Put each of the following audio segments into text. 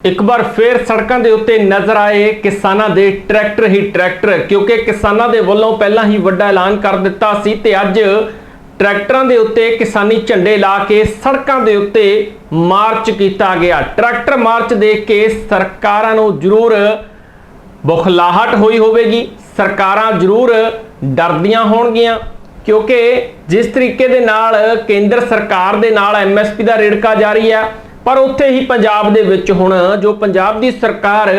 ਇੱਕ ਵਾਰ ਫੇਰ ਸੜਕਾਂ ਦੇ ਉੱਤੇ ਨਜ਼ਰ ਆਏ ਕਿਸਾਨਾਂ ਦੇ ਟਰੈਕਟਰ ਹੀ ਟਰੈਕਟਰ, ਕਿਉਂਕਿ ਕਿਸਾਨਾਂ ਦੇ ਵੱਲੋਂ ਪਹਿਲਾਂ ਹੀ ਵੱਡਾ ਐਲਾਨ ਕਰ ਦਿੱਤਾ ਸੀ ਤੇ ਅੱਜ ਟਰੈਕਟਰਾਂ ਦੇ ਉੱਤੇ ਕਿਸਾਨੀ ਝੰਡੇ ਲਾ ਕੇ ਸੜਕਾਂ ਦੇ ਉੱਤੇ ਮਾਰਚ ਕੀਤਾ ਗਿਆ। ਟਰੈਕਟਰ ਮਾਰਚ ਦੇਖ ਕੇ ਸਰਕਾਰਾਂ ਨੂੰ ਜ਼ਰੂਰ ਬੁਖਲਾਹਟ ਹੋਈ ਹੋਵੇਗੀ। ਸਰਕਾਰਾਂ ਜ਼ਰੂਰ ਡਰਦੀਆਂ ਹੋਣਗੀਆਂ, ਕਿਉਂਕਿ ਜਿਸ ਤਰੀਕੇ ਦੇ ਨਾਲ ਕੇਂਦਰ ਸਰਕਾਰ ਦੇ ਨਾਲ ਐਮਐਸਪੀ ਦਾ ਰੇੜਕਾ ਜਾਰੀ ਹੈ ਪਰ ਉੱਥੇ ਹੀ ਪੰਜਾਬ ਦੇ ਵਿੱਚ ਹੁਣ ਜੋ ਪੰਜਾਬ ਦੀ ਸਰਕਾਰ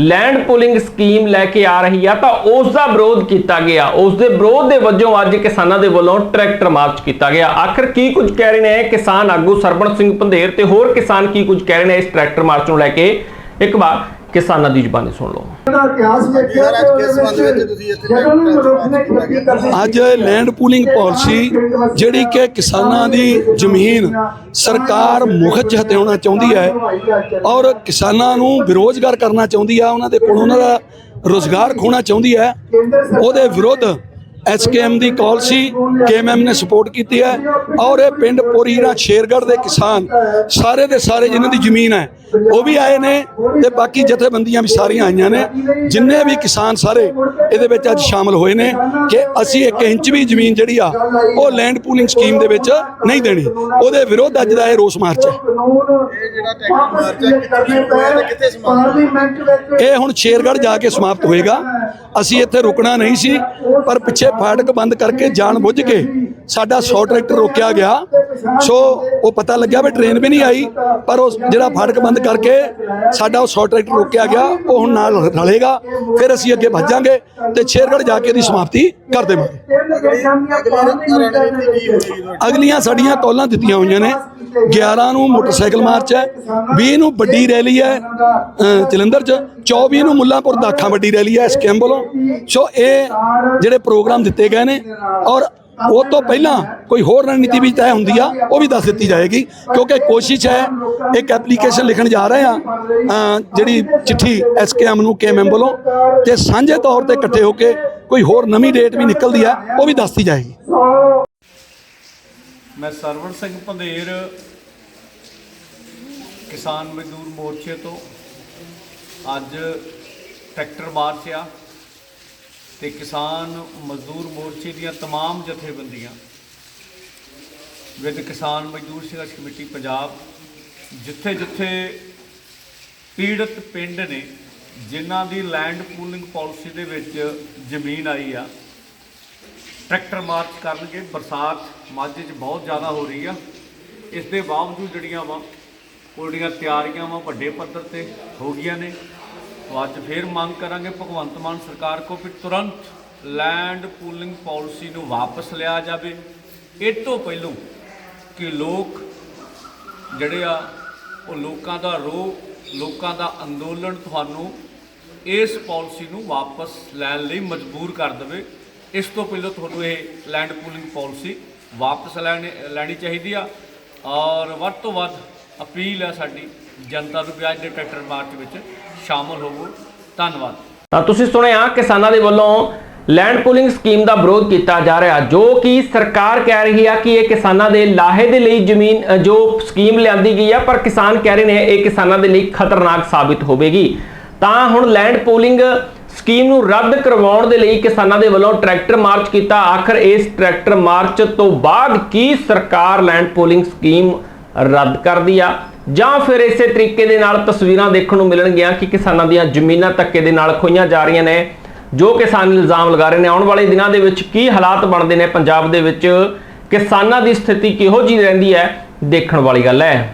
ਲੈਂਡ ਪੂਲਿੰਗ ਸਕੀਮ ਲੈ ਕੇ ਆ ਰਹੀ ਆ, ਤਾਂ ਉਸ ਦਾ ਵਿਰੋਧ ਕੀਤਾ ਗਿਆ। ਉਸ ਦੇ ਵਿਰੋਧ ਦੇ ਵਜੋਂ ਅੱਜ ਕਿਸਾਨਾਂ ਦੇ ਵੱਲੋਂ ਟਰੈਕਟਰ ਮਾਰਚ ਕੀਤਾ ਗਿਆ। ਆਖਰ ਕੀ ਕੁਝ ਕਹਿ ਰਹੇ ਨੇ ਕਿਸਾਨ ਆਗੂ ਸਰਬਣ ਸਿੰਘ ਪੰਧੇਰ ਤੇ ਹੋਰ ਕਿਸਾਨ ਕੀ ਕੁਝ ਕਹਿ ਰਹੇ ਨੇ ਇਸ ਟਰੈਕਟਰ ਮਾਰਚ ਨੂੰ ਲੈ ਕੇ? ਇੱਕ ਵਾਰ ਕਿਸਾਨਾਂ ਦੀ ਜ਼ੁਬਾਨੀ ਸੁਣ ਲਓ। ਅੱਜ ਲੈਂਡ ਪੂਲਿੰਗ ਪਾਲਿਸੀ ਜਿਹੜੀ ਕਿ ਕਿਸਾਨਾਂ ਦੀ ਜ਼ਮੀਨ ਸਰਕਾਰ ਮੁਖਤ ਹਥਿਆਉਣਾ ਚਾਹੁੰਦੀ ਹੈ ਔਰ ਕਿਸਾਨਾਂ ਨੂੰ ਬੇਰੋਜ਼ਗਾਰ ਕਰਨਾ ਚਾਹੁੰਦੀ ਹੈ ਉਹਨਾਂ ਦੇ ਕੋਲ ਉਹਨਾਂ ਦਾ ਰੋਜ਼ਗਾਰ ਖੋਣਾ ਚਾਹੁੰਦੀ ਹੈ, ਉਹਦੇ ਵਿਰੁੱਧ ਐਸਕੇਐਮ ਦੀ ਕਾਲ ਸੀ ਕੇਐਮਐਮ ਨੇ ਸਪੋਰਟ ਕੀਤੀ ਹੈ ਔਰ ਇਹ ਪਿੰਡ ਪੋਰੀਰਾ ਸ਼ੇਰਗੜ੍ਹ ਦੇ ਕਿਸਾਨ ਸਾਰੇ ਦੇ ਸਾਰੇ ਜਿਨ੍ਹਾਂ ਦੀ ਜ਼ਮੀਨ ਹੈ ਉਹ ਵੀ ਆਏ ਨੇ ਤੇ ਬਾਕੀ ਜਥੇਬੰਦੀਆਂ ਵੀ ਸਾਰੀਆਂ ਆਈਆਂ ਨੇ। ਜਿੰਨੇ ਵੀ ਕਿਸਾਨ ਸਾਰੇ ਇਹਦੇ ਵਿੱਚ ਅੱਜ ਸ਼ਾਮਲ ਹੋਏ ਨੇ ਕਿ ਅਸੀਂ 1 ਇੰਚ ਵੀ ਜ਼ਮੀਨ ਜਿਹੜੀ ਆ, ਉਹ ਲੈਂਡ ਪੂਲਿੰਗ ਸਕੀਮ ਦੇ ਵਿੱਚ ਨਹੀਂ ਦੇਣੀ। ਉਹਦੇ ਵਿਰੋਧ ਅੱਜ ਦਾ ਇਹ ਰੋਸ ਮਾਰਚ ਹੈ। ਇਹ ਇਹ ਹੁਣ ਸ਼ੇਰਗੜ੍ਹ ਜਾ ਕੇ ਸਮਾਪਤ ਹੋਏਗਾ। ਅਸੀਂ ਇੱਥੇ ਰੁਕਣਾ ਨਹੀਂ ਸੀ, ਪਰ ਪਿੱਛੇ ਫਾਟਕ ਬੰਦ ਕਰਕੇ ਜਾਣ ਬੁੱਝ ਕੇ ਸਾਡਾ 100 ਟਰੈਕਟਰ ਰੋਕਿਆ ਗਿਆ। ਸੋ ਉਹ ਪਤਾ ਲੱਗਿਆ ਵੀ ਟ੍ਰੇਨ ਵੀ ਨਹੀਂ ਆਈ, ਪਰ ਉਹ ਜਿਹੜਾ ਫਾਟਕ ਬੰਦ ਕਰਕੇ ਸਾਡਾ ਉਹ 100 ਟਰੈਕਟਰ ਰੋਕਿਆ ਗਿਆ। ਉਹ ਹੁਣ ਨਾਲ ਰਲੇਗਾ, ਫਿਰ ਅਸੀਂ ਅੱਗੇ ਭੱਜਾਂਗੇ ਤੇ ਸ਼ੇਰਗੜ੍ਹ ਜਾ ਕੇ ਦੀ ਸਮਾਪਤੀ ਕਰ ਦੇਵਾਂਗੇ। ਅਗਲੀਆਂ ਸਾਡੀਆਂ ਕਾਲਾਂ ਦਿੱਤੀਆਂ ਹੋਈਆਂ ਨੇ। 11 ਨੂੰ ਮੋਟਰਸਾਈਕਲ ਮਾਰਚ ਹੈ 20 ਨੂੰ ਵੱਡੀ ਰੈਲੀ ਹੈ ਜਲੰਧਰ 'ਚ 24 ਨੂੰ ਮੁੱਲਾਂਪੁਰ ਦਾਖਾ ਵੱਡੀ ਰੈਲੀ ਹੈ ਸਕੈਮ ਵੱਲੋਂ। ਸੋ ਇਹ ਜਿਹੜੇ ਪ੍ਰੋਗਰਾਮ ਦਿੱਤੇ ਗਏ ਨੇ ਔਰ ਉਹ ਤੋਂ ਪਹਿਲਾਂ ਕੋਈ ਹੋਰ ਰਣਨੀਤੀ ਵੀ ਤੈਅ ਹੁੰਦੀ ਆ, ਉਹ ਵੀ ਦੱਸ ਦਿੱਤੀ ਜਾਏਗੀ, ਕਿਉਂਕਿ ਕੋਸ਼ਿਸ਼ ਹੈ, ਇੱਕ ਐਪਲੀਕੇਸ਼ਨ ਲਿਖਣ ਜਾ ਰਹੇ ਆ ਜਿਹੜੀ ਚਿੱਠੀ ਐਸਕੇਐਮ ਨੂੰ ਕੇਐਮਐਮ ਵੱਲੋਂ, ਤੇ ਸਾਂਝੇ ਤੌਰ ਤੇ ਇਕੱਠੇ ਹੋ ਕੇ ਕੋਈ ਹੋਰ ਨਵੀਂ ਡੇਟ ਵੀ ਨਿਕਲਦੀ ਆ, ਉਹ ਵੀ ਦੱਸਤੀ ਜਾਏਗੀ। ਮੈਂ ਸਰਵਣ ਸਿੰਘ ਪੰਧੇਰ, ਕਿਸਾਨ ਮਜ਼ਦੂਰ ਮੋਰਚੇ ਤੋਂ ਅੱਜ ਟਰੈਕਟਰ ਮਾਰਚ ਆ। ਤੇ ਕਿਸਾਨ ਮਜ਼ਦੂਰ ਮੋਰਚੇ ਦੀਆਂ ਤਮਾਮ ਜਥੇਬੰਦੀਆਂ ਵਿਦ ਕਿਸਾਨ ਮਜ਼ਦੂਰ ਸੰਘਰਸ਼ ਕਮੇਟੀ ਪੰਜਾਬ, ਜਿੱਥੇ ਜਿੱਥੇ ਪੀੜਤ ਪਿੰਡ ਨੇ, ਜਿਨ੍ਹਾਂ ਦੀ ਲੈਂਡ ਪੂਲਿੰਗ ਪਾਲਿਸੀ ਦੇ ਵਿੱਚ ਜ਼ਮੀਨ ਆਈ ਆ, ਟਰੈਕਟਰ ਮਾਰਚ ਕਰਨਗੇ, ਬਰਸਾਤ ਮਾਝੇ 'ਚ ਬਹੁਤ ਜ਼ਿਆਦਾ ਹੋ ਰਹੀ ਆ। ਇਸ ਦੇ ਬਾਵਜੂਦ ਜਿਹੜੀਆਂ ਵਾ, ਉਹ ਜਿਹੜੀਆਂ ਤਿਆਰੀਆਂ ਵਾ, ਵੱਡੇ ਪੱਧਰ ਤੇ ਹੋ ਗਈਆਂ ਨੇ। ਉਹ ਅੱਜ ਫੇਰ ਮੰਗ ਕਰਾਂਗੇ ਭਗਵੰਤ ਮਾਨ ਸਰਕਾਰ ਕੋ ਵੀ ਤੁਰੰਤ ਲੈਂਡ ਪੂਲਿੰਗ ਪਾਲਿਸੀ ਨੂੰ ਵਾਪਸ ਲਿਆ ਜਾਵੇ। ਇਹ ਤੋਂ ਪਹਿਲਾਂ ਕਿ ਲੋਕ ਜਿਹੜੇ ਆ, ਉਹ ਲੋਕਾਂ ਦਾ ਰੋਹ, ਲੋਕਾਂ ਦਾ ਅੰਦੋਲਨ ਤੁਹਾਨੂੰ ਇਸ ਪਾਲਿਸੀ ਨੂੰ ਵਾਪਸ ਲੈਣ ਲਈ ਮਜਬੂਰ ਕਰ ਦੇਵੇ। ਇਸ ਤੋਂ ਪਹਿਲਾਂ ਤੁਹਾਨੂੰ ਇਹ ਲੈਂਡ ਪੂਲਿੰਗ ਪਾਲਿਸੀ ਵਾਪਸ ਲੈਣੀ ਲੈਣੀ ਚਾਹੀਦੀ ਆ। ਔਰ ਵੱਧ ਤੋਂ ਵੱਧ ਅਪੀਲ ਆ ਸਾਡੀ ਜਨਤਾ ਨੂੰ ਵੀ ਅੱਜ ਦੇ ਟਰੈਕਟਰ ਮਾਰਚ ਵਿੱਚ ਸ਼ਾਮਲ ਹੋਵੋ। ਧੰਨਵਾਦ। ਤਾਂ ਤੁਸੀਂ ਸੁਣਿਆ, ਕਿਸਾਨਾਂ ਦੇ ਵੱਲੋਂ ਲੈਂਡ ਪੂਲਿੰਗ ਸਕੀਮ ਦਾ ਵਿਰੋਧ ਕੀਤਾ ਜਾ ਰਿਹਾ, ਜੋ ਕਿ ਸਰਕਾਰ ਕਹਿ ਰਹੀ ਆ ਕਿ ਇਹ ਕਿਸਾਨਾਂ ਦੇ ਲਾਹੇ ਦੇ ਲਈ ਜ਼ਮੀਨ ਜੋ ਸਕੀਮ ਲਿਆਂਦੀ ਗਈ ਆ, ਪਰ ਕਿਸਾਨ ਕਹਿ ਰਹੇ ਨੇ ਇਹ ਕਿਸਾਨਾਂ ਦੇ ਲਈ ਖਤਰਨਾਕ ਸਾਬਿਤ ਹੋਵੇਗੀ। ਤਾਂ ਹੁਣ ਲੈਂਡ ਪੂਲਿੰਗ ਸਕੀਮ ਨੂੰ ਰੱਦ ਕਰਵਾਉਣ ਦੇ ਲਈ ਕਿਸਾਨਾਂ ਦੇ ਵੱਲੋਂ ਟਰੈਕਟਰ ਮਾਰਚ ਕੀਤਾ। ਆਖਰ ਇਸ ਟਰੈਕਟਰ ਮਾਰਚ ਤੋਂ ਬਾਅਦ ਕੀ ਸਰਕਾਰ ਲੈਂਡ ਪੂਲਿੰਗ ਸਕੀਮ ਰੱਦ ਕਰਦੀ ਆ ਜਾਂ ਫਿਰ ਇਸੇ ਤਰੀਕੇ ਦੇ ਨਾਲ ਤਸਵੀਰਾਂ ਦੇਖਣ ਨੂੰ ਮਿਲਣਗੀਆਂ ਕਿ ਕਿਸਾਨਾਂ ਦੀਆਂ ਜ਼ਮੀਨਾਂ ਧੱਕੇ ਦੇ ਨਾਲ ਖੋਈਆਂ ਜਾ ਰਹੀਆਂ ਨੇ, ਜੋ ਕਿਸਾਨ ਇਲਜ਼ਾਮ ਲਗਾ ਰਹੇ ਨੇ। ਆਉਣ ਵਾਲੇ ਦਿਨਾਂ ਦੇ ਵਿੱਚ ਕੀ ਹਾਲਾਤ ਬਣਦੇ ਨੇ ਪੰਜਾਬ ਦੇ ਵਿੱਚ? ਕਿਸਾਨਾਂ ਦੀ ਸਥਿਤੀ ਕਿਹੋ ਜਿਹੀ ਰਹਿੰਦੀ ਹੈ? ਦੇਖਣ ਵਾਲੀ ਗੱਲ ਹੈ।